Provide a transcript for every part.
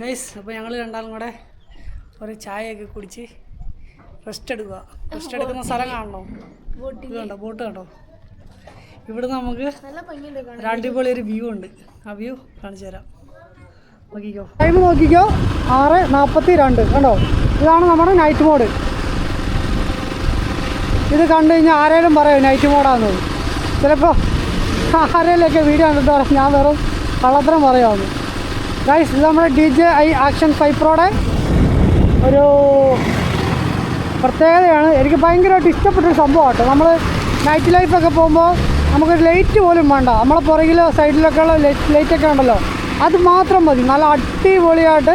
Guys അപ്പോൾ ഞങ്ങൾ രണ്ടാളും കൂടെ ഒരു ചായയൊക്കെ കുടിച്ച് റെസ്റ്റ് എടുക്കുക. റെസ്റ്റ് എടുക്കുന്ന സ്ഥലം കാണണോ? ഇത് കണ്ടോ? ബോട്ട് കണ്ടോ? ഇവിടെ നമുക്ക്. ഒരു അടിപൊളി ഒരു വ്യൂ ഉണ്ട്. ആ വ്യൂ കാണിച്ചു തരാം. നോക്കിക്കോ. ടൈം നോക്കിക്കോ. ആറ് നാൽപ്പത്തി രണ്ട് കണ്ടോ? ഇതാണ് നമ്മുടെ നൈറ്റ് മോഡ് ഇത് കണ്ടു കഴിഞ്ഞാൽ ആരേലും പറയും നൈറ്റ് മോഡാന്ന് ചിലപ്പോൾ ആരേലൊക്കെ വീഡിയോ കണ്ടിട്ട് പറയാം. ഞാൻ വെറും കള്ളത്തരം പറയാമെന്ന് ഗൈസ് ഇത് നമ്മുടെ D J I action five പ്രോയുടെ ഒരു പ്രത്യേകതയാണ്. എനിക്ക് ഭയങ്കരമായിട്ട് ഇഷ്ടപ്പെട്ടൊരു സംഭവമാട്ടോ. നമ്മൾ നൈറ്റ് ലൈഫൊക്കെ പോകുമ്പോൾ നമുക്കൊരു ലൈറ്റ് പോലും വേണ്ട. നമ്മളെ പുറകിലോ സൈഡിലൊക്കെ ഉള്ള ലൈറ്റൊക്കെ ഉണ്ടല്ലോ. അത് മാത്രം മതി. നല്ല അടിപൊളിയായിട്ട്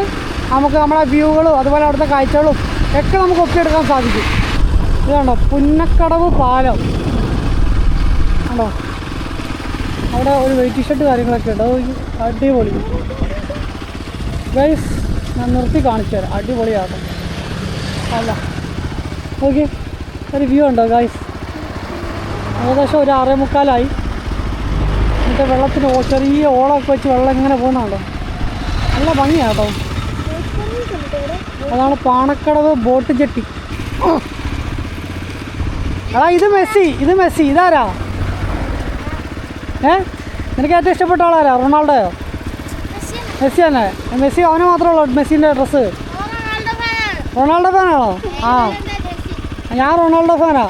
നമുക്ക് നമ്മുടെ വ്യൂകളും അതുപോലെ അവിടുത്തെ കാഴ്ചകളും ഒക്കെ നമുക്ക് ഒപ്പിയെടുക്കാൻ സാധിക്കും. ഇതാണോ പുന്നക്കടവ് പാലം. കണ്ടോ? അവിടെ ഒരു വെയിറ്റ് ഷർട്ട് കാര്യങ്ങളൊക്കെ ഉണ്ട്. അടിപൊളി. ഗൈസ് ഞാൻ നിർത്തി കാണിച്ചു തരാം. അടിപൊളിയാകും അല്ല. ഓക്കെ ഒരു വ്യൂ ഉണ്ടോ ഗൈസ് ഏകദേശം ഒരു ആറേ മുക്കാലായി. എന്നിട്ട് വെള്ളത്തിന് ചെറിയ ഓളമൊക്കെ വെച്ച് വെള്ളം ഇങ്ങനെ പോകുന്നുണ്ടോ? നല്ല ഭംഗിയാട്ടോ. അതാണ് പാണക്കടവ് ബോട്ട് ജെട്ടി. എടാ ഇത് മെസ്സി. ഇത് മെസ്സി. ഇതാരാ? ഏ? നിനക്ക് ഏറ്റവും ഇഷ്ടപ്പെട്ട ആളാരാ? റൊണാൾഡോയോ? മെസ്സി തന്നെ മെസ്സി അവന് മാത്രമേ ഉള്ളൂ മെസ്സിന്റെ ഡ്രസ്സ് റൊണാൾഡോ ഫാനാണോ? ആ. ഞാൻ റൊണാൾഡോ ഫാനാ.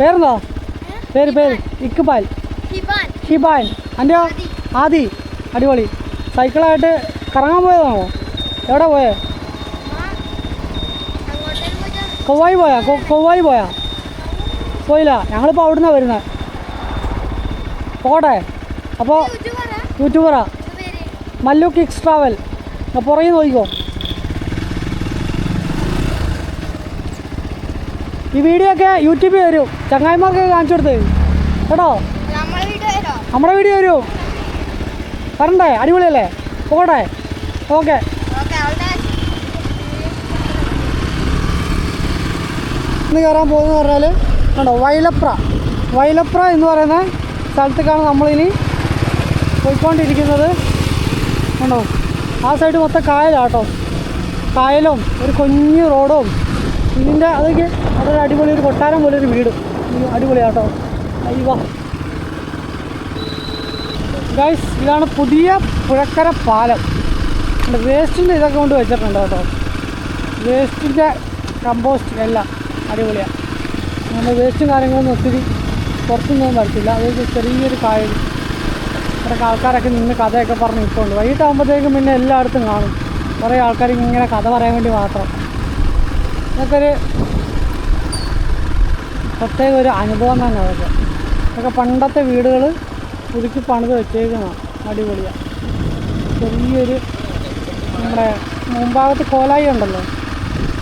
പേരെന്തോ? പേര് പേര്. ഇക്ബാൽ. ഹിബാൻ അന്റെയോ ആദി. അടിപൊളി. സൈക്കിളായിട്ട് കറങ്ങാൻ പോയതാണോ? എവിടെ പോയേ? കൊവ്വായി പോയാ? കൊവ്വായി പോയാ? പോയില്ല. ഞങ്ങളിപ്പോൾ അവിടുന്നാണ് വരുന്നത് പോകട്ടെ? അപ്പോൾ യൂട്യൂബറാ? മല്ലു കിക്സ് ട്രാവൽ പുറകെ നോക്കിക്കോ. ഈ വീഡിയോ ഒക്കെ യൂട്യൂബിൽ വരും. ചങ്ങായിമാർക്കൊക്കെ കാണിച്ചു കൊടുത്ത്. കേട്ടോ? നമ്മുടെ വീഡിയോ വരൂ. വരണ്ടേ? അടിപൊളിയല്ലേ? പോകട്ടെ? ഓക്കെ. ഇന്ന് കയറാൻ പോകുന്നത് പറഞ്ഞാൽ കണ്ടോ വൈലപ്ര. വൈലപ്ര എന്ന് പറയുന്ന സ്ഥലത്തേക്കാണ് നമ്മളിനി പോയിക്കൊണ്ടിരിക്കുന്നത്. കണ്ടോ ആ സൈഡ് മൊത്തം കായലാട്ടോ. കായലും ഒരു കുഞ്ഞു റോഡും. ഇതിന്റെ അതൊക്കെ അതൊരു അടിപൊളി ഒരു കൊട്ടാരം പോലെ ഒരു വീട്. അടിപൊളിയാട്ടോ. അയ്യോ. ഗൈസ് ഇതാണ് പുതിയ പുഴക്കര പാലം. വേസ്റ്റിന്റെ ഇതൊക്കെ കൊണ്ട് വെച്ചിട്ടുണ്ട് കേട്ടോ. വേസ്റ്റിന്റെ കമ്പോസ്റ്റ് എല്ലാം അടിപൊളിയാണ് നമ്മൾ വേസ്റ്റും കാര്യങ്ങളൊന്നും ഒത്തിരി പുറത്തുനിന്നൊന്നും വരത്തില്ല. അതൊരു ചെറിയൊരു കായൽ ഇവിടെയൊക്കെ ആൾക്കാരൊക്കെ നിന്ന് കഥയൊക്കെ പറഞ്ഞ് ഇട്ടുണ്ട് വൈകിട്ടാകുമ്പോഴത്തേക്കും പിന്നെ എല്ലായിടത്തും കാണും. കുറേ ആൾക്കാർ ഇങ്ങനെ കഥ പറയാൻ വേണ്ടി മാത്രം. ഇതൊക്കെ ഒരു പ്രത്യേക ഒരു അനുഭവം തന്നെ അതൊക്കെ. ഇതൊക്കെ പണ്ടത്തെ വീടുകൾ പുതുക്കി പണിത് വെച്ചേക്കുന്നതാണ് അടിപൊളിയാണ് ചെറിയൊരു നമ്മുടെ മുമ്പാകത്ത് കോലായി ഉണ്ടല്ലോ.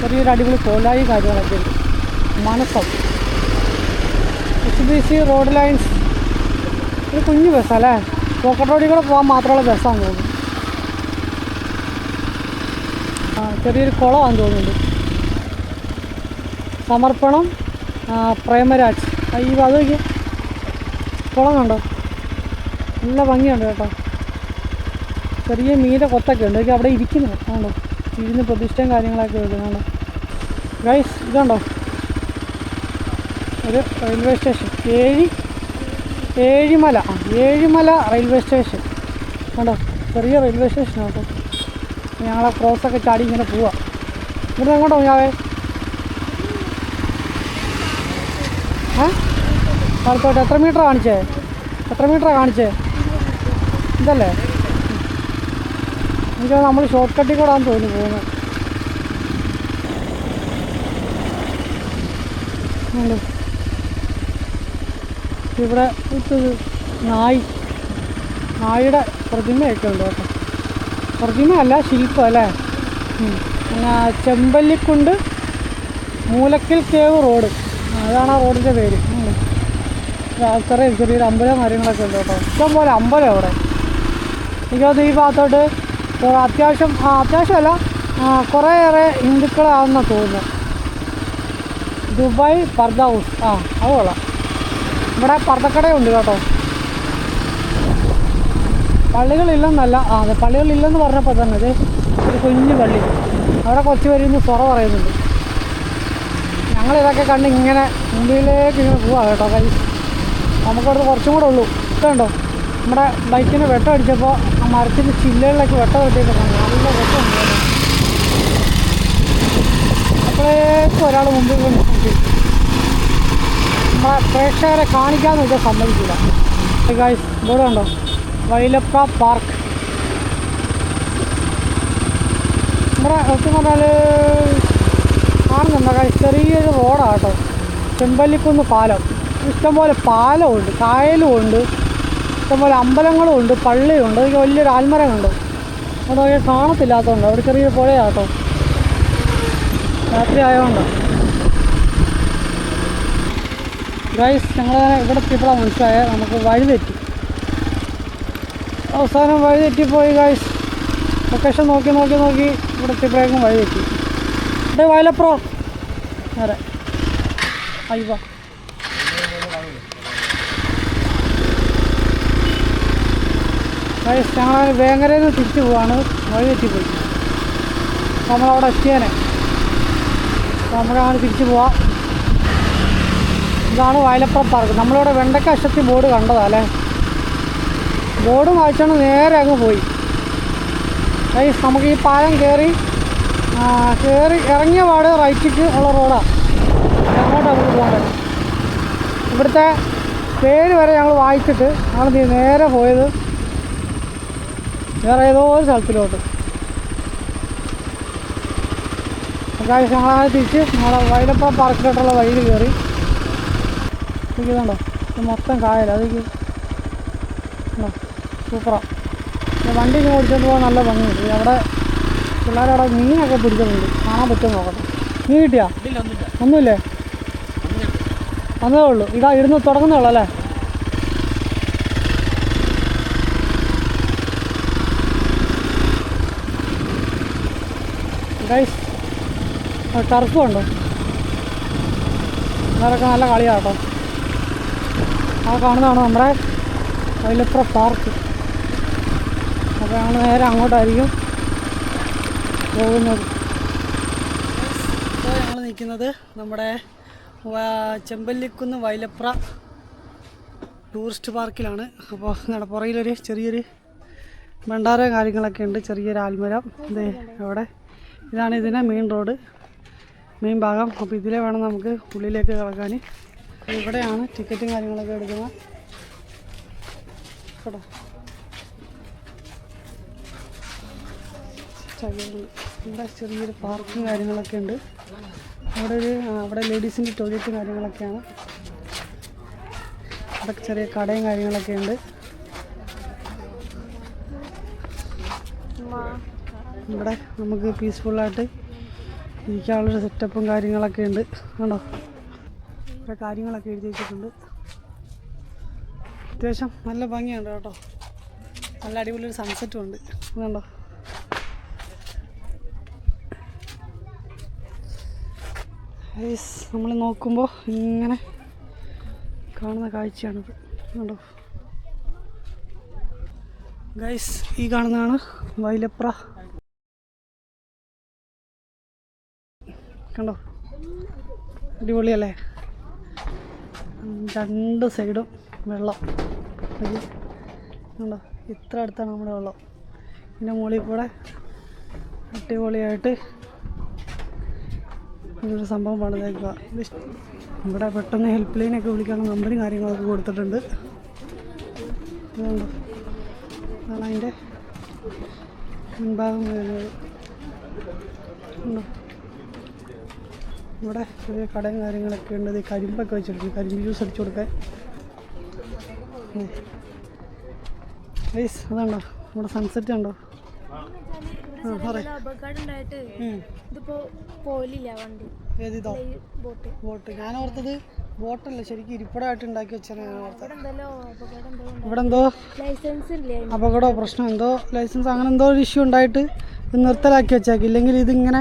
ചെറിയൊരു അടിപൊളി കോലായി കാര്യങ്ങളൊക്കെ. ഉണ്ട് മനസ്സം H B C road lines ഒരു കുഞ്ഞു ബസ്സല്ലേ? പോക്കറ്റ് റോഡിൽ കൂടെ പോകാൻ മാത്രമുള്ള ബസ്സാന്ന് തോന്നുന്നു. ആ ചെറിയൊരു കുളമാണെന്ന് തോന്നുന്നുണ്ട്. സമർപ്പണം പ്രേമരാജ്. ഈ അത് കുളം കണ്ടോ? നല്ല ഭംഗിയുണ്ട് കേട്ടോ. ചെറിയ മീന്റെ കൊത്തൊക്കെ ഉണ്ട്. അവിടെ ഇരിക്കുന്നു. ആണോ ഇരുന്ന് പ്രതിഷ്ഠയും കാര്യങ്ങളൊക്കെ വരുന്നുണ്ട് ഗൈസ് ഇതുണ്ടോ? ഒരു റെയിൽവേ സ്റ്റേഷൻ ഏഴി ഏഴിമല ഏഴിമല റെയിൽവേ സ്റ്റേഷൻ കണ്ടോ? ചെറിയ റെയിൽവേ സ്റ്റേഷനാണ് കേട്ടോ. ഞങ്ങളെ ക്രോസൊക്കെ ചാടി ഇങ്ങനെ പോവാം. ഇവിടെ എങ്ങോട്ടോ ഞാവേ ഏ വലത്തോട്ട് എത്ര മീറ്റർ കാണിച്ചേ? എത്ര മീറ്റർ കാണിച്ചേ? ഇതല്ലേ? എനിക്ക് നമ്മൾ ഷോർട്ട് കട്ടിൽ കൂടാൻ തോന്നി പോകുന്നത്. ഇവിടെ നായി നായുടെ പ്രതിമയൊക്കെ ഉണ്ട് കേട്ടോ. പ്രതിമയല്ല ശില്പം അല്ലേ. പിന്നെ ചെമ്പല്ലിക്കുണ്ട് മൂലക്കൽ കേവ് റോഡ്. അതാണ് ആ റോഡിന്റെ പേര്. അത്രയും ചെറിയൊരു അമ്പലം കാര്യങ്ങളൊക്കെ ഉണ്ട് കേട്ടോ. ഇഷ്ടം പോലെ അമ്പലം അവിടെ. എനിക്കത് ഈ ഭാഗത്തോട്ട് അത്യാവശ്യം അത്യാവശ്യമല്ല കുറേയേറെ ഹിന്ദുക്കളാണെന്ന് തോന്നുന്നു. Dubai Pardha house. ആ അത് കൊള്ളാം. ഇവിടെ പർദ്ദക്കടയുണ്ട് കേട്ടോ. പള്ളികളില്ലെന്നല്ല ആ അതെ പള്ളികളില്ലെന്ന് പറഞ്ഞപ്പോൾ തന്നെ അതെ ഒരു കുഞ്ഞു പള്ളി. അവിടെ കുറച്ച് പേര് ഇന്ന് സൊറ പറയുന്നുണ്ട്. ഞങ്ങളിതൊക്കെ കണ്ട് ഇങ്ങനെ ഇന്ത്യയിലേക്ക് ഇങ്ങനെ പോവാ കേട്ടോ കൈ നമുക്കവിടെ കുറച്ചും കൂടെ ഉള്ളൂ. ഇതുണ്ടോ നമ്മുടെ ബൈക്കിന് വെട്ടം അടിച്ചപ്പോൾ ആ മരത്തിന്റെ ചില്ലകളിലേക്ക് വെട്ടം കിട്ടിയപ്പോൾ നല്ല കേട്ടോ അപ്പോഴേക്കും ഒരാൾ മുമ്പിൽ കൊണ്ട് പ്രേക്ഷകരെ കാണിക്കാന്ന് വെച്ചാൽ സമ്മതിക്കില്ല ഗായ്സ് ബോർഡ് കണ്ടോ? വൈലപ്പ പാർക്ക്. നമ്മുടെ സത്യം പറഞ്ഞാൽ കാണുന്നുണ്ടോ ഗായ്സ് ചെറിയൊരു റോഡാണ് കേട്ടോ. ചെമ്പല്ലിക്കുന്ന് പാലം. ഇഷ്ടംപോലെ പാലമുണ്ട്. കായലും ഉണ്ട് ഇഷ്ടംപോലെ അമ്പലങ്ങളും ഉണ്ട് പള്ളിയുണ്ട്. അതൊക്കെ വലിയൊരു ആൽമരം കണ്ടു അതൊക്കെ കാണത്തില്ലാത്തതുകൊണ്ട് അവിടെ ചെറിയ പുഴയാട്ടോ രാത്രി ആയതുകൊണ്ടാണ് ഗൈസ് ഞങ്ങൾ ഇവിടെ എത്തിയപ്പോഴാണ് മനസ്സിലായത് നമുക്ക് വഴി തെറ്റി. അവസാനം വഴി തെറ്റിപ്പോയി ഗൈസ് ലൊക്കേഷൻ നോക്കി നോക്കി നോക്കി ഇവിടെ എത്തിയപ്പോഴേക്കും വഴി തെറ്റി. ഇവിടെ വയലപ്രോ. അതെ അയ്യോ. ഗൈസ് ഞങ്ങൾ വേങ്ങരയിൽ നിന്ന് തിരിച്ചു പോവാണ്. വഴി തെറ്റിപ്പോയി. നമ്മളവിടെ എത്തിയേനെ. നമ്മളങ്ങനെ തിരിച്ചു പോവാം. ഇതാണ് വയലപ്പുറം പാർക്ക്. നമ്മളിവിടെ വെണ്ടക്ക അശത്തി ബോർഡ് കണ്ടതാ അല്ലേ? ബോർഡ് വായിച്ചാണ് നേരെ അങ്ങ് പോയി. ഈ നമുക്ക് ഈ പാലം കയറി കയറി ഇറങ്ങിയ പാട് റൈറ്റിക്ക് ഉള്ള റോഡാണ് അങ്ങോട്ട് നമുക്ക് പോകേണ്ടത് ഇവിടുത്തെ പേര് വരെ ഞങ്ങൾ വായിച്ചിട്ട് ആണ് നേരെ പോയത്. വേറെ ഏതോ ഒരു സ്ഥലത്തിലോട്ട്. അത്യാവശ്യം ഞങ്ങളങ്ങനെ തിരിച്ച് നമ്മളെ വൈലപ്പുറം പാർക്കിലോട്ടുള്ള വഴിയിൽ കയറി ഇതുണ്ടോ ഇത് മൊത്തം കായല. അത് സൂപ്പറാണ് വണ്ടി ഇങ്ങനെ ഓടിച്ചോണ്ട് പോകാൻ നല്ല ഭംഗിയുണ്ട്. ഇത് അവിടെ പിള്ളേരവിടെ മീനൊക്കെ പിടിച്ചിട്ടുണ്ട്. കാണാൻ പറ്റും നോക്കട്ടെ. മീൻ കിട്ടിയാ? ഒന്നുമില്ലേ. വന്നതേ ഉള്ളൂ. ഇതാ ഇരുന്ന് തുടങ്ങുന്നേ ഉള്ളൂ അല്ലേ? ഗൈസ് ടർഫ് ഉണ്ടോ അതൊക്കെ നല്ല കളിയാണ് കേട്ടോ. ആ കാണുന്നതാണ് നമ്മുടെ വൈലപ്ര പാർക്ക് അപ്പോൾ ഞങ്ങൾ നേരെ അങ്ങോട്ടായിരിക്കും പോകുന്നത്. ഇപ്പോൾ ഞങ്ങൾ നിൽക്കുന്നത് നമ്മുടെ ചെമ്പല്ലിക്കുന്ന് വൈലപ്ര ടൂറിസ്റ്റ് പാർക്കിലാണ് അപ്പോൾ നമ്മുടെ പുറയിലൊരു ചെറിയൊരു ഭണ്ഡാരം കാര്യങ്ങളൊക്കെ ഉണ്ട്. ചെറിയൊരു ആൽമരം. ഇത് അവിടെ ഇതാണ് ഇതിന്റെ മെയിൻ റോഡ് മെയിൻ ഭാഗം. അപ്പോൾ ഇതിലെ വേണം നമുക്ക് ഉള്ളിലേക്ക് കിടക്കാൻ ഇവിടെയാണ് ടിക്കറ്റും കാര്യങ്ങളൊക്കെ എടുക്കുന്നത്. ഇവിടെ. ചെറിയൊരു പാർക്കും കാര്യങ്ങളൊക്കെ ഉണ്ട്. അവിടെ ഒരു അവിടെ ലേഡീസിന്റെ ടോയ്ലറ്റും കാര്യങ്ങളൊക്കെയാണ്. അവിടെ ചെറിയ കടയും കാര്യങ്ങളൊക്കെ ഉണ്ട്. ഇവിടെ നമുക്ക് പീസ്ഫുള്ളായിട്ട് ഇരിക്കാനുള്ളൊരു സെറ്റപ്പും കാര്യങ്ങളൊക്കെ ഉണ്ട്. കണ്ടോ? ഇവിടെ കാര്യങ്ങളൊക്കെ എഴുതി വെച്ചിട്ടുണ്ട്. അത്യാവശ്യം നല്ല ഭംഗിയുണ്ട് കേട്ടോ. നല്ല അടിപൊളിയൊരു സൺസെറ്റും ഉണ്ട്. കണ്ടോ നമ്മൾ നോക്കുമ്പോൾ ഇങ്ങനെ കാണുന്ന കാഴ്ചയാണിത് കണ്ടോ ഗൈസ് ഈ കാണുന്നതാണ് വൈലപ്ര. കണ്ടോ? അടിപൊളിയല്ലേ? രണ്ട് സൈഡും വെള്ളം. ഉണ്ടോ? ഇത്ര അടുത്താണ് നമ്മുടെ വെള്ളം. പിന്നെ മുകളിൽ കൂടെ അടിപൊളിയായിട്ട് ഇങ്ങനൊരു സംഭവം പണിതേക്കുക. ഇവിടെ പെട്ടെന്ന് ഹെൽപ്പ് ലൈനൊക്കെ വിളിക്കാനുള്ള നമ്പറും കാര്യങ്ങളൊക്കെ കൊടുത്തിട്ടുണ്ട്. ഇതുണ്ടോ? അതാണ് അതിന്റെ മുൻഭാഗം വരുന്നത്. ഉണ്ടോ? ഇവിടെ ചെറിയ കടയും കാര്യങ്ങളൊക്കെ ഉണ്ട്. ഇത് കരിമ്പൊക്കെ വെച്ചിട്ടുണ്ട്. കരിമ്പ് ജ്യൂസ് അടിച്ചു കൊടുക്കാൻ. പ്ലീസ് അതുണ്ടോ? നമ്മുടെ സൺസെറ്റ് ഉണ്ടോ ഈ ബോട്ട് ഞാൻ ഓർത്തത് ബോട്ടല്ല. ശരിക്കും ഇരിപ്പിടമായിട്ട് ഉണ്ടാക്കി വെച്ചാൽ ഞാൻ ഓർത്തത്. ഇവിടെ അപകടം എന്തോ ലൈസൻസ് അപകടമോ പ്രശ്നം എന്തോ ലൈസൻസ് അങ്ങനെ എന്തോ ഒരു ഇഷ്യൂ ഉണ്ടായിട്ട് നിർത്തലാക്കി വെച്ചേക്കും. ഇല്ലെങ്കിൽ ഇതിങ്ങനെ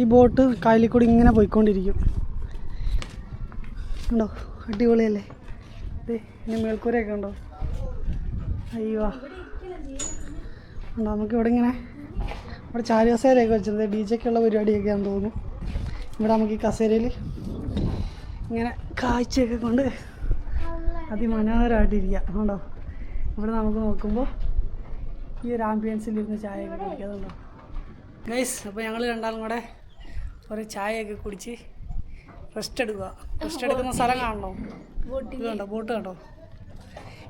ഈ ബോട്ട് കായലിൽ കൂടി ഇങ്ങനെ പോയിക്കൊണ്ടിരിക്കും. ഉണ്ടോ? അടിപൊളിയല്ലേ? ഇനി മേൽക്കൂരയൊക്കെ ഉണ്ടോ? അയ്യോ. നമുക്ക് ഇവിടെ ഇങ്ങനെ ഇവിടെ ചാരി കസേരയൊക്കെ വെച്ചിട്ടുണ്ട്. ഡി ജെക്കുള്ള പരിപാടിയൊക്കെയാണെന്ന് തോന്നുന്നു. ഇവിടെ നമുക്ക് ഈ കസേരയിൽ ഇങ്ങനെ കാഴ്ചയൊക്കെ കൊണ്ട് അതിമനോഹരമായിട്ടിരിക്കാം ഉണ്ടോ? ഇവിടെ നമുക്ക് നോക്കുമ്പോൾ ഈ ഒരു ആംബിയൻസിൽ ഇരുന്ന് ചായയൊക്കെ കുടിക്കാതുണ്ടോ ഗൈസ് അപ്പോൾ ഞങ്ങൾ രണ്ടാളും കൂടെ ഒരു ചായയൊക്കെ കുടിച്ച് റെസ്റ്റ് എടുക്കുക. റെസ്റ്റ് എടുക്കുന്ന സ്ഥലം കാണണോ? ഇത് കണ്ടോ? ബോട്ട് കണ്ടോ?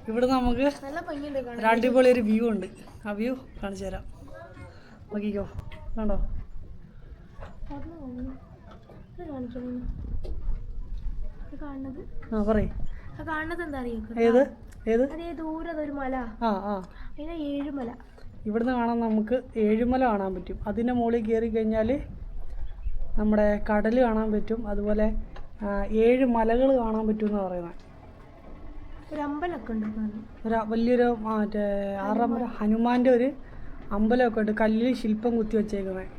ഇവിടെ നമുക്ക് ഒരു അടിപൊളി ഒരു വ്യൂ ഉണ്ട്. ആ വ്യൂ കാണിച്ചു തരാം. നോക്കിക്കോ. കണ്ടോ? ആ പറയ്. കാണുന്നത് എന്താ അറിയോ? ഏത്? ഏത്? ദൂരം അതൊരു മല. ആ ആ. ഏഴ് ഏഴുമല. ഇവിടുന്ന് കാണാൻ നമുക്ക് ഏഴുമല കാണാൻ പറ്റും. അതിന്റെ മുകളിൽ കയറി കഴിഞ്ഞാൽ നമ്മുടെ കടൽ കാണാൻ പറ്റും. അതുപോലെ ഏഴ് മലകൾ കാണാൻ പറ്റും എന്ന് പറയുന്നത് ഒരു അമ്പലമൊക്കെ ഉണ്ട് ഒരു വലിയൊരു മറ്റേ ആറാം മല ഹനുമാന്റെ ഒരു അമ്പലമൊക്കെ ഉണ്ട്. കല്ലിൽ ശില്പം കുത്തി വെച്ചേക്കുന്നത്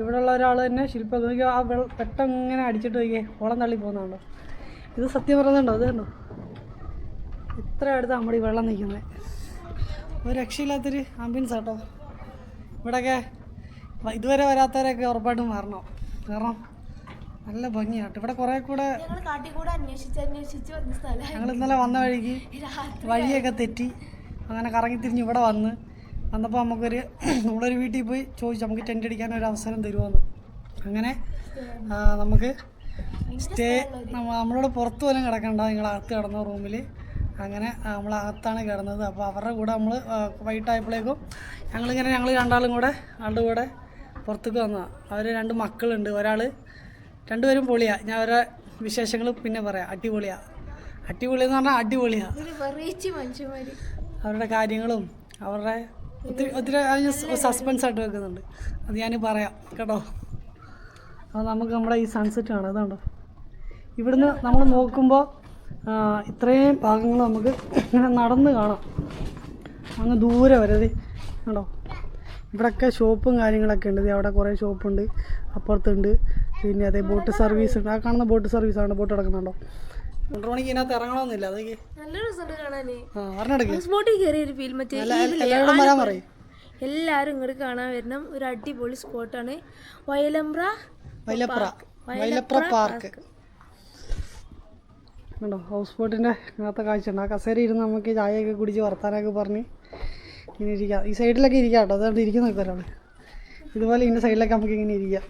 ഇവിടെയുള്ള ഒരാൾ തന്നെ ശില്പം നോക്കി ആ വെള്ളം വെട്ടം ഇങ്ങനെ അടിച്ചിട്ട് നോക്കിയേ ഓളം തള്ളി പോകുന്നുണ്ടോ ഇത് സത്യം പറയുന്നുണ്ടോ അത് കണ്ടോ? ഇത്ര അടുത്ത് നമ്മുടെ ഈ വെള്ളം നിൽക്കുന്നത് ഒരു രക്ഷയില്ലാത്തൊരു ആംബിയൻസ് ആട്ടോ. ഇവിടെയൊക്കെ ഇതുവരെ വരാത്തവരൊക്കെ ഉറപ്പായിട്ടും മാറണം കാരണം നല്ല ഭംഗിയാട്ടോ. ഇവിടെ കുറെ കൂടെ ഞങ്ങൾ ഇന്നലെ വന്ന വഴിക്ക് വഴിയൊക്കെ തെറ്റി. അങ്ങനെ കറങ്ങി തിരിഞ്ഞ് ഇവിടെ വന്ന്. വന്നപ്പോൾ നമുക്കൊരു നമ്മളൊരു വീട്ടിൽ പോയി ചോദിച്ചു നമുക്ക് ടെന്റ് അടിക്കാൻ ഒരു അവസരം തരുമോന്ന് അങ്ങനെ നമുക്ക് സ്റ്റേ നമ്മളോട് പുറത്ത് പോലും കിടക്കണ്ട. നിങ്ങൾ അകത്ത് കിടന്ന റൂമിൽ അങ്ങനെ നമ്മൾ അകത്താണ് കിടന്നത്. അപ്പോൾ അവരുടെ കൂടെ നമ്മൾ വൈകിട്ടായപ്പോഴേക്കും ഞങ്ങളിങ്ങനെ ഞങ്ങൾ രണ്ടാളും കൂടെ ആളുടെ കൂടെ പുറത്തേക്ക് വന്നതാണ് അവർ രണ്ട് മക്കളുണ്ട്. ഒരാൾ രണ്ടുപേരും പൊളിയാണ് ഞാൻ അവരുടെ വിശേഷങ്ങൾ പിന്നെ പറയാം. അടിപൊളിയാണ് അടിപൊളി എന്ന് പറഞ്ഞാൽ അടിപൊളിയാണ് അവരുടെ കാര്യങ്ങളും അവരുടെ ഒത്തിരി ഒത്തിരി അതിന് സസ്പെൻസ് ആയിട്ട് വെക്കുന്നുണ്ട്. അത് ഞാൻ പറയാം കേട്ടോ. അപ്പോൾ നമുക്ക് നമ്മുടെ ഈ സൺസെറ്റ് കാണാം. അതുകൊണ്ടോ ഇവിടുന്ന് നമ്മൾ നോക്കുമ്പോൾ ഇത്രയും ഭാഗങ്ങൾ നമുക്ക് ഇങ്ങനെ നടന്ന് കാണാം. അങ്ങ് ദൂരെ വരത് കേട്ടോ കണ്ടോ? ഇവിടെയൊക്കെ ഷോപ്പും കാര്യങ്ങളൊക്കെ ഉണ്ട്. അവിടെ കുറേ ഷോപ്പുണ്ട്. അപ്പുറത്തുണ്ട്. പിന്നെ അതേ ബോട്ട് സർവീസ് ഉണ്ട്. ആ കാണുന്ന ബോട്ട് സർവീസ് ആണ്. ബോട്ട് കിടക്കുന്നുണ്ടോ? മണിക്ക് ഇതിനകത്ത് ഇറങ്ങണമെന്നില്ല അതൊക്കെ വരാൻ പറയും. എല്ലാവരും ഇങ്ങോട്ട് കാണാൻ വരണം ഒരു അടിപൊളി സ്പോട്ടാണ് വയലമ്പ്ര വയലപ്ര. വയലപ്ര പാർക്ക് കണ്ടോ ഹൗസ് ബോട്ടിന്റെ ഇങ്ങനത്തെ കാഴ്ച. ഉണ്ട് ആ കസേര ഇരുന്ന് നമുക്ക് ചായയൊക്കെ കുടിച്ച് വർത്താനൊക്കെ പറഞ്ഞ് ഇങ്ങനെ ഇരിക്കാം. ഈ സൈഡിലൊക്കെ ഇരിക്കാം കേട്ടോ. അതുകൊണ്ട് ഇരിക്കുന്ന ഒരാൾ ഇതുപോലെ ഇതിന്റെ സൈഡിലൊക്കെ നമുക്ക് ഇങ്ങനെ ഇരിക്കാം.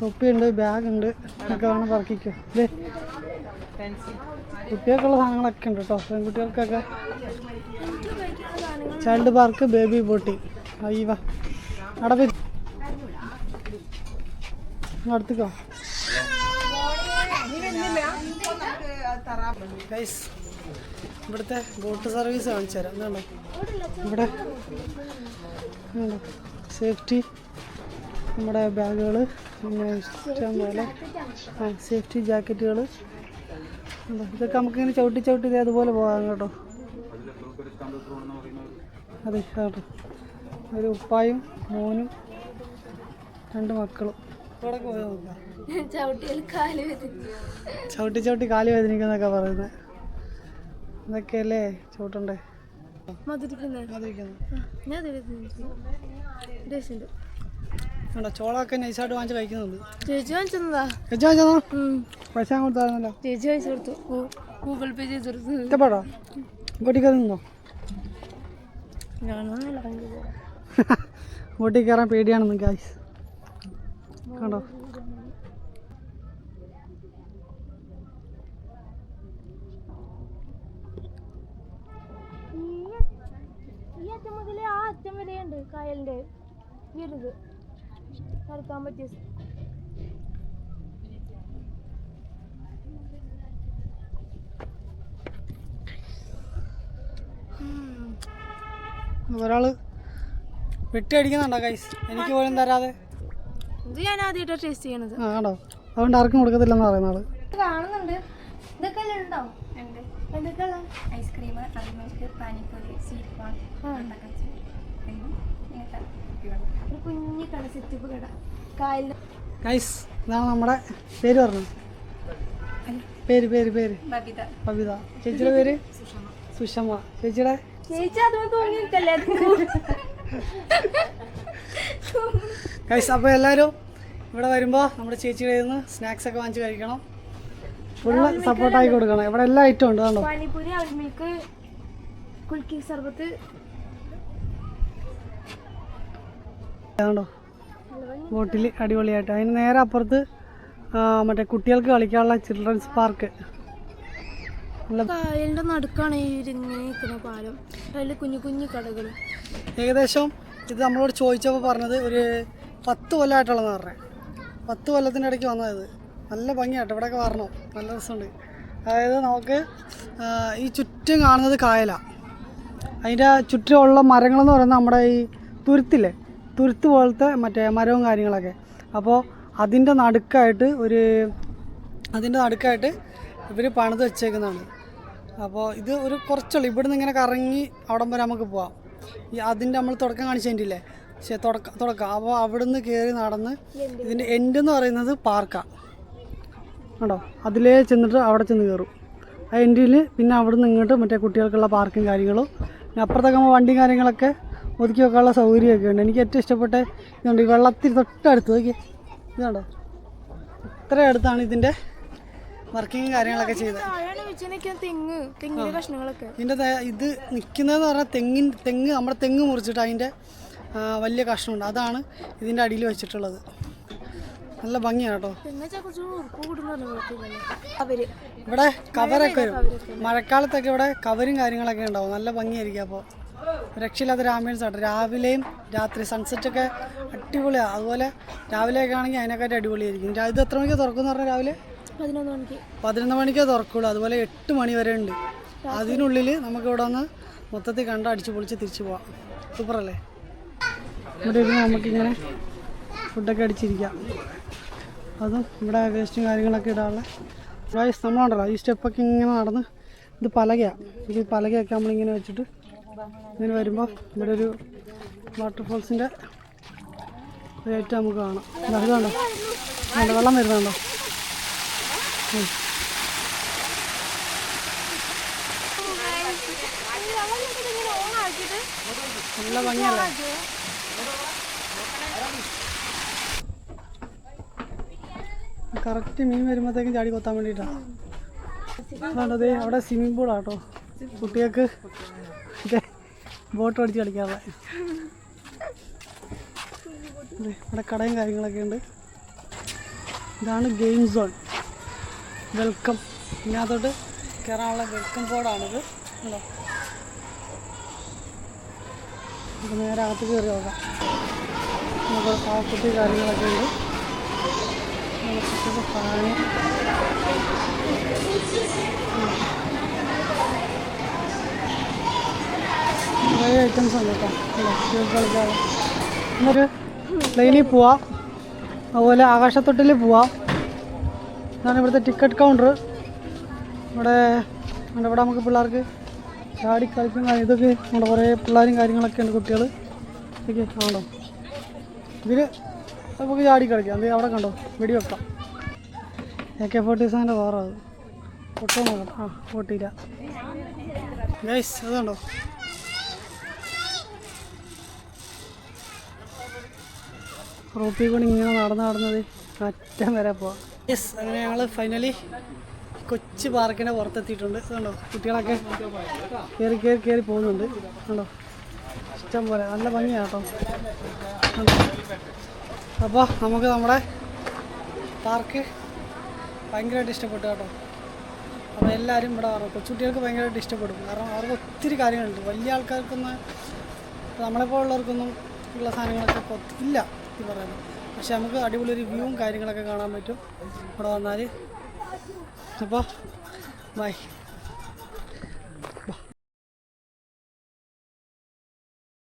തൊപ്പിയുണ്ട് ബാഗുണ്ട്. ഒക്കെ വേണം പറക്കിക്കോ. അല്ലേ കുട്ടികൾക്കുള്ള സാധനങ്ങളൊക്കെ ഉണ്ട് കേട്ടോ. പെൺകുട്ടികൾക്കൊക്കെ ചൈൽഡ് പാർക്ക് ബേബി ബോട്ടി അയ്യവ അവിടെ അടുത്തേക്കോ ഗൈസ് ഇവിടുത്തെ ബോട്ട് സർവീസ് കാണിച്ചു തരാം. എന്താണോ ഇവിടെ. സേഫ്റ്റി നമ്മുടെ ബാഗുകൾ പിന്നെ ഇഷ്ടം പോലെ ആ സേഫ്റ്റി ജാക്കറ്റുകൾ ഇതൊക്കെ നമുക്കിങ്ങനെ ചവിട്ടി ചവിട്ടി അതുപോലെ പോകാം കേട്ടോ. അതെ കേട്ടോ. ഒരു ഉപ്പായും മോനും രണ്ട് മക്കളും. ചവിട്ടി ചവിട്ടി കാൽ വേദനിക്കുന്നൊക്കെ പറയുന്നത് എന്തൊക്കെയല്ലേ ചവിട്ടണ്ടേ? ചോളൊക്കെ നൈസായിട്ട് വാങ്ങിച്ച് കഴിക്കുന്നുണ്ട്. ചേച്ചി വാങ്ങിച്ചതാ ചേച്ചി വെച്ചാ പൈസ കൊടുത്തായിരുന്നല്ലോ. ചേച്ചി വാങ്ങിച്ചു കൊടുത്തു. ഗൂഗിൾ പേ ചെയ്ത് കൊടുത്തു. ഇഷ്ടപ്പെട്ടോ? ബോട്ടിൽ കയറി നിന്നോ ബോട്ടിൽ കയറാൻ പേടിയാണെന്ന് ഗായ്സ് കണ്ടോ? ഈ അറ്റം മുതൽ ആ അറ്റം വരെയുണ്ട് കായലിന്റെ ഈ ഒരു ഇത്. നടക്കാൻ പറ്റിയ സ്ഥ- വെട്ടി അടിക്കുന്നുണ്ടോ കൈസ് എനിക്ക് പോലും തരാതെ. ഇത് ഞാൻ ആദ്യമായിട്ടാണ് ടേസ്റ്റ് ചെയ്യണത്. ആണോ? അതുകൊണ്ട് ആർക്കും കൊടുക്കത്തില്ലെന്ന് പറയുന്ന ആൾ കാണുന്നുണ്ട്. ഇതൊക്കെ ഉണ്ടോ? എന്തൊക്കെയുള്ള ഐസ്ക്രീം അൽമിൽക്ക് പാനിപ്പൂരി സ്വീറ്റ് കോൺ ഒരു കുഞ്ഞു കട സെറ്റപ്പ് കട. ഗൈസ് ഇതാണ് നമ്മുടെ പേര് പറഞ്ഞു പേര് പേര് പേര്. ബബിത. ചേച്ചിയുടെ പേര്? സുഷമ. ചേച്ചിയുടെ? ചേച്ചി അതുപോലെ തോന്നിയിട്ടല്ലേ? ഗൈസ് അപ്പോൾ എല്ലാവരും ഇവിടെ വരുമ്പോൾ നമ്മുടെ ചേച്ചിയുടെ കയ്യിൽ നിന്ന് സ്നാക്സ് ഒക്കെ വാങ്ങിച്ച് കഴിക്കണം. ഫുള്ള് സപ്പോർട്ടായി കൊടുക്കണം. ഇവിടെ എല്ലാ ഐറ്റം ഉണ്ട് കണ്ടോ? പാനിപ്പൂരി അവിൽ മിൽക്ക് കുൽക്കി സർബത്ത്. കണ്ടോ? ബോട്ടിൽ അടിപൊളിയായിട്ട്. അതിന് നേരെ അപ്പുറത്ത് മറ്റേ കുട്ടികൾക്ക് കളിക്കാനുള്ള ചിൽഡ്രൻസ് പാർക്ക് നടുക്കാണ് ഈ ഒരു ഇങ്ങനെ നിൽക്കുന്ന പാലം. അതിൽ കുഞ്ഞു കുഞ്ഞു കടകൾ ഏകദേശം ഇത് നമ്മളോട് ചോദിച്ചപ്പോൾ പറഞ്ഞത് ഒരു പത്ത് കൊല്ലമായിട്ടുള്ളതെന്ന് പറഞ്ഞത് പത്ത് കൊല്ലത്തിന്റെ ഇടയ്ക്ക് വന്നത് നല്ല ഭംഗിയായിട്ട് ഇവിടെയൊക്കെ വരണം. നല്ല രസമുണ്ട്. അതായത് നമുക്ക് ഈ ചുറ്റും കാണുന്നത് കായലാണ് അതിന്റെ ചുറ്റുമുള്ള മരങ്ങളെന്ന് പറയുന്നത് നമ്മുടെ ഈ തുരുത്തില്ലേ? തുരുത്ത് പോലത്തെ മറ്റേ മരവും കാര്യങ്ങളൊക്കെ. അപ്പോൾ അതിന്റെ നടുക്കായിട്ട് ഒരു അതിന്റെ നടുക്കായിട്ട് ഇവർ പണിത് വെച്ചേക്കുന്നതാണ്. അപ്പോൾ ഇത് ഒരു കുറച്ചുള്ളൂ. ഇവിടുന്ന് ഇങ്ങനെ കറങ്ങി അവിടം വരെ നമുക്ക് പോവാം. ഈ അതിന്റെ നമ്മൾ തുടക്കം കാണിച്ചതിന്റെ പക്ഷേ തുടക്ക തുടക്കം. അപ്പോൾ അവിടുന്ന് കയറി നടന്ന് ഇതിന്റെ എൻഡ് എന്ന് പറയുന്നത് പാർക്കാണ് കണ്ടോ? അതിലേ ചെന്നിട്ട് അവിടെ ചെന്ന് കയറും ആ എൻഡിൽ പിന്നെ അവിടെ നിന്ന് ഇങ്ങോട്ട് മറ്റേ കുട്ടികൾക്കുള്ള പാർക്കും കാര്യങ്ങളും പിന്നെ അപ്പുറത്തൊക്കെ നമ്മൾ വണ്ടിയും കാര്യങ്ങളൊക്കെ ഒതുക്കി വെക്കാനുള്ള സൗകര്യമൊക്കെ ഉണ്ട് എനിക്ക് ഏറ്റവും ഇഷ്ടപ്പെട്ട ഇതുണ്ട്. ഈ വെള്ളത്തിൽ തൊട്ടടുത്ത് നോക്കിയേ. ഇതുണ്ടോ ഇത്ര അടുത്താണ് ഇതിന്റെ വർക്കിങ്ങും കാര്യങ്ങളൊക്കെ ചെയ്ത്. തെങ്ങ് തെങ്ങിന്റെ കഷ്ണങ്ങളൊക്കെ. ഇതിന്റെ ഇത് നിൽക്കുന്നതെന്ന് പറഞ്ഞാൽ തെങ്ങിൻ തെങ്ങ് നമ്മുടെ തെങ്ങ് മുറിച്ചിട്ട് അതിന്റെ വലിയ കഷ്ണമുണ്ട്. അതാണ് ഇതിന്റെ അടിയിൽ വെച്ചിട്ടുള്ളത്. നല്ല ഭംഗിയാണ് കേട്ടോ. തെങ്ങ് കുറച്ച് ഉറുപ്പ് കൂടുന്നു കുഴപ്പമില്ലല്ലോ അവർ ഇവിടെ കവറൊക്കെ വരും. മഴക്കാലത്തൊക്കെ ഇവിടെ കവറും കാര്യങ്ങളൊക്കെ ഉണ്ടാവും. നല്ല ഭംഗിയായിരിക്കും അപ്പോൾ. രക്ഷയില്ലാത്തൊരു ആംബിയൻസ് ആണ് രാവിലെയും രാത്രി സൺസെറ്റ് ഒക്കെ അടിപൊളിയാണ് അതുപോലെ രാവിലെയൊക്കെ ആണെങ്കിൽ അതിനെക്കാട്ടി അടിപൊളിയായിരിക്കും. ഇത് എത്ര മണിക്ക് തുറക്കുന്നു പറഞ്ഞാൽ രാവിലെ? പതിനൊന്ന് മണിക്ക്. തുറക്കുള്ളൂ. അതുപോലെ എട്ട് മണി വരെ ഉണ്ട്. അതിനുള്ളിൽ നമുക്ക് ഇവിടെ ഒന്ന് മൊത്തത്തിൽ കണ്ട അടിച്ചു പൊളിച്ച് തിരിച്ചു പോവാം. സൂപ്പറല്ലേ? ഇവിടെ ഇരുന്ന് നമുക്കിങ്ങനെ ഫുഡൊക്കെ അടിച്ചിരിക്കാം. അതും ഇവിടെ വേസ്റ്റും കാര്യങ്ങളൊക്കെ ഇടാനുള്ള. ഗൈസ് നമ്മളുണ്ടല്ലോ. ഈ സ്റ്റെപ്പൊക്കെ ഇങ്ങനെ നടന്ന് ഇത് പലകയാണ് ഇത് പലകയൊക്കെ നമ്മളിങ്ങനെ വെച്ചിട്ട് ഇങ്ങനെ വരുമ്പോൾ ഇവിടെ ഒരു വാട്ടർഫോൾസിന്റെ റേറ്റ് നമുക്ക് കാണാം. വെള്ളം വരുന്നുണ്ടോ. നല്ല ഭംഗിയല്ലേ കറക്റ്റ് മീൻ വരുമ്പോഴത്തേക്കും ചാടി കൊത്താൻ വേണ്ടിയിട്ടാണ് അതാണ്ടത് അവിടെ സ്വിമ്മിംഗ് പൂളാട്ടോ കുട്ടികൾക്ക് ബോട്ട് അടിച്ച് കളിക്കാതെ. ഇവിടെ കടയും കാര്യങ്ങളൊക്കെ ഉണ്ട്. ഇതാണ് ഗെയിം സോൺ വെൽക്കം. ഇതിനകത്തോട്ട് കയറാനുള്ള വെൽക്കം ബോർഡാണിത്. ഉണ്ടോ? നമുക്ക് നേരെ അകത്ത് കയറി നോക്കാം. നമുക്ക് പാവക്കുട്ടി കാര്യങ്ങളൊക്കെ ഉണ്ട്. ഫാന് കുറേ ഐറ്റംസ് ഉണ്ട് കേട്ടോ. കളിക്കാതെ. എന്നൊരു പ്ലെയിനിൽ പോവാം. അതുപോലെ ആകാശത്തൊട്ടിൽ പോവാം. ഇതാണ് ഇവിടുത്തെ ടിക്കറ്റ് കൗണ്ടർ ഇവിടെ ഇവിടെ നമുക്ക് പിള്ളേർക്ക് ചാടി കളിക്കുന്ന ഇതൊക്കെ നമ്മുടെ കുറേ പിള്ളേരും കാര്യങ്ങളൊക്കെ ഉണ്ട് കുട്ടികൾ ഇതൊക്കെ ആണോ? ഇതിൽ നമുക്ക് ചാടി കളിക്കാം. അത് അവിടെ കണ്ടോ? വെടി വെക്കാം. എ കെ ഫോർട്ടി സെവന്റെ വേറെ അത്. പൊട്ടോ നോക്കട്ടെ ആ പൊട്ടിയില്ല. ഗൈസ് അതുണ്ടോ റോപ്പിൽ കൂടി ഇങ്ങനെ നടന്ന് നടന്നത് അറ്റം വരെ പോവാം. യെസ് അങ്ങനെ ഞങ്ങൾ ഫൈനലി കൊച്ചു പാർക്കിന്റെ പുറത്തെത്തിയിട്ടുണ്ട്. കണ്ടോ? കുട്ടികളൊക്കെ കയറി കയറി കയറി പോകുന്നുണ്ട്. കണ്ടോ? ഇഷ്ടം പോലെ. നല്ല ഭംഗിയാണ് കേട്ടോ. അപ്പോൾ നമുക്ക് നമ്മുടെ പാർക്ക് ഭയങ്കരമായിട്ട് ഇഷ്ടപ്പെട്ടു കേട്ടോ. അപ്പോൾ എല്ലാവരും ഇവിടെ വരണം. കൊച്ചുകുട്ടികൾക്ക് ഭയങ്കരമായിട്ട് ഇഷ്ടപ്പെടും. കാരണം അവർക്ക് ഒത്തിരി കാര്യങ്ങളുണ്ട്. വലിയ ആൾക്കാർക്കൊന്നും നമ്മളെപ്പോലുള്ളവർക്കൊന്നും ഉള്ള സാധനങ്ങളൊക്കെ ഇല്ല ഈ പറയുന്നത്. പക്ഷെ നമുക്ക് അടിപൊളി വ്യൂവും കാര്യങ്ങളൊക്കെ കാണാൻ പറ്റും. ഇവിടെ വന്നാൽ അപ്പോൾ ബൈ